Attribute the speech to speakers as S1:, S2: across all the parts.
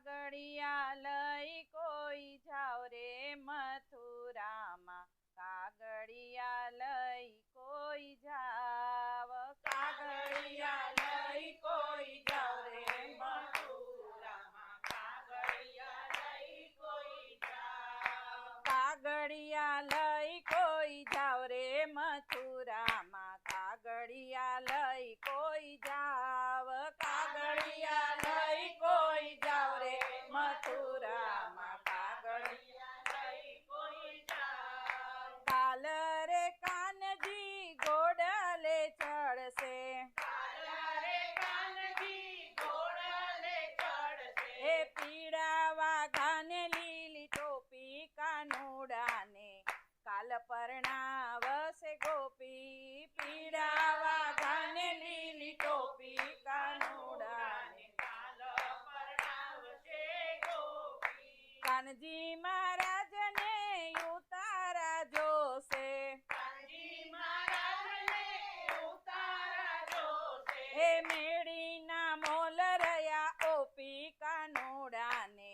S1: કાગળિયા લઈ કોઈ
S2: જા
S1: એ પીળાવા ગાને લીલી ટોપી કાનુડાને. કાલ પરણાવશે ગોપી પીડાવા ગાને લીલી ટોપી કાનુડાને.
S2: કાલ પરણાવશે ગોપી
S1: કાનજી મહારાજને ઉતારા જોશે.
S2: કાનજી મહારાજને ઉતારા જોશે.
S1: હે મેળીના મોલ રહ્યા ઓપી કાનુડાને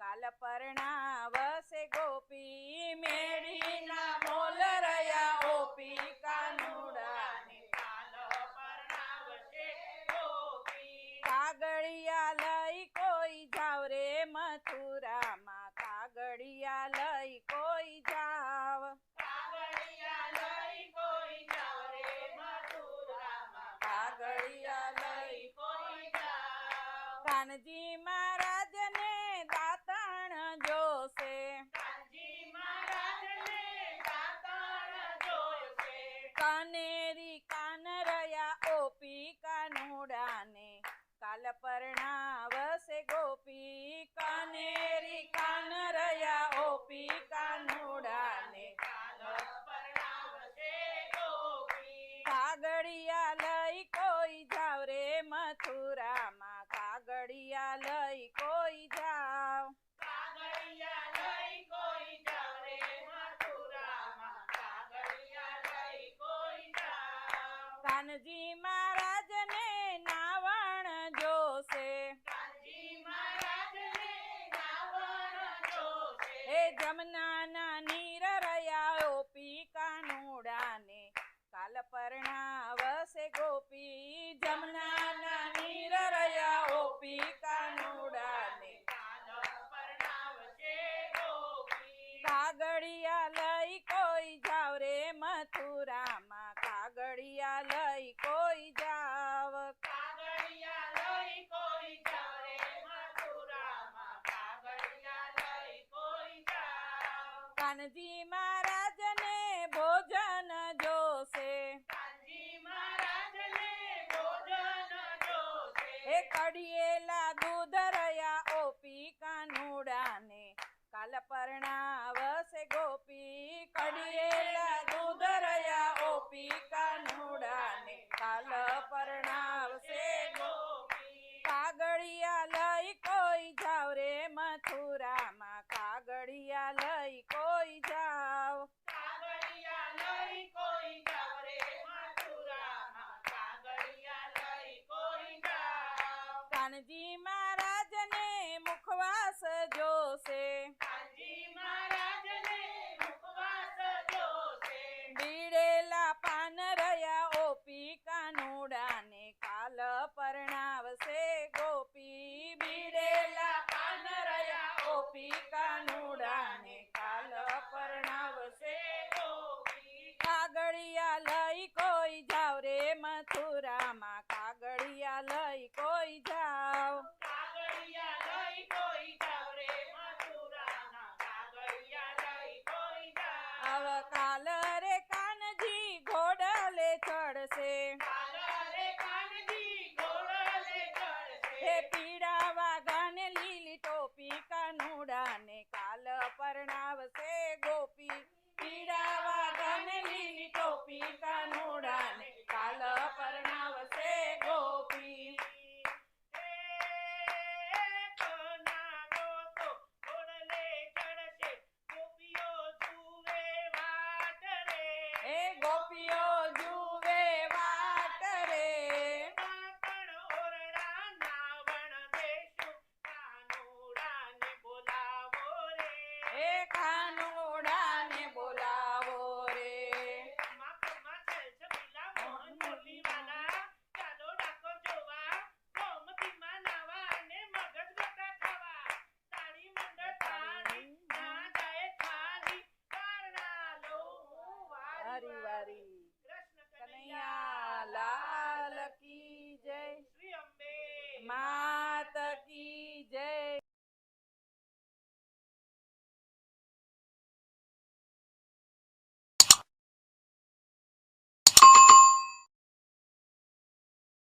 S1: કાલ પરણાવશે ગોપી મેળીના મોલ રહ્યા ઓપી કાનુડાને
S2: કાલ પરણાવશે ગોપી
S1: કાગળિયા લઈ કોઈ જાવ રે મથુરામાં કાગળિયા લઈ કોઈ જાવ.
S2: કાગળિયા લઈ કોઈ જાવ રે મથુરામાં. કાગળિયા લઈ કોઈ જાવ.
S1: કાનજી મહારાજને દાતણ જોશે.
S2: કાનજી મહારાજને દાતાણ જોશે.
S1: કાનેરી કાન રહ્યા ઓપી કાનુડાને. કાલ પરણાવશે ગોપી કાનેરી કાન રહ્યા, ઓપી કાનુડાને કાગળિયા લઈ કોઈ જાવ રે મથુરામાં કાગડિયા લઈ કોઈ જાવ.
S2: કાનજી મહારાજ કોઈ જાવ રે મથુરામાં કાગળિયા લઈ કોઈ જાવ
S1: કાનજી મહારાજને નાવણ જોશે
S2: કાનજી મહારાજને નાવણ
S1: હે જમનાના નીર રહ્યા ઓપી કાનુડાને કાલ પરણાવશે ગોપી જમનાના નીર રહ્યા ઓપી કાનુડાને
S2: કાલ પરણાવશે ગોપી
S1: કાગળિયા લઈ કોઈ જાવ રે મથુરામાં કાગળિયા લઈ કોઈ જાવ
S2: કાગળિયા લઈ કોઈ જાવ રે મથુરામાં કાગળિયા લઈ કોઈ જાવ
S1: કાનજી મહારાજને ભોજન જોશે. એ કડિયેલા દૂધ રહ્યા ઓપી કાનુડાને. કાલ પરણાવશે ગોપી કડિયેલા દૂધ રહ્યા ઓપી કાનુડાને કાલ પરણાવશે
S2: ગોપી
S1: કાગળિયા લઈ કોઈ જાવ રે મથુરામાં કાગળિયા લઈ કોઈ જાવ
S2: કાગળિયા લઈ કોઈ જાવ રે મથુરામાં કાગળિયા લઈ કોઈ
S1: કાનજી મહારાજને મુખવાસ જોશે
S2: કાનજી મહારાજને મુખવાસ જોશે
S1: બીડેલા પાન રહ્યા ઓપી કાનુડાને કાલ પરણાવશે ગોપી બીડેલા પાન રહ્યા ઓપી કાનુડાને કાલ પરણાવશે
S2: ગોપી
S1: કાગળિયા લઈ કોઈ જાવ રે મથુરામાં કાગળિયા લઈ કોઈ જાવ
S2: કાગળિયા લઈ કોઈ જાવ રે મથુરામાં કાગળિયા લઈ કોઈ જાવ
S1: más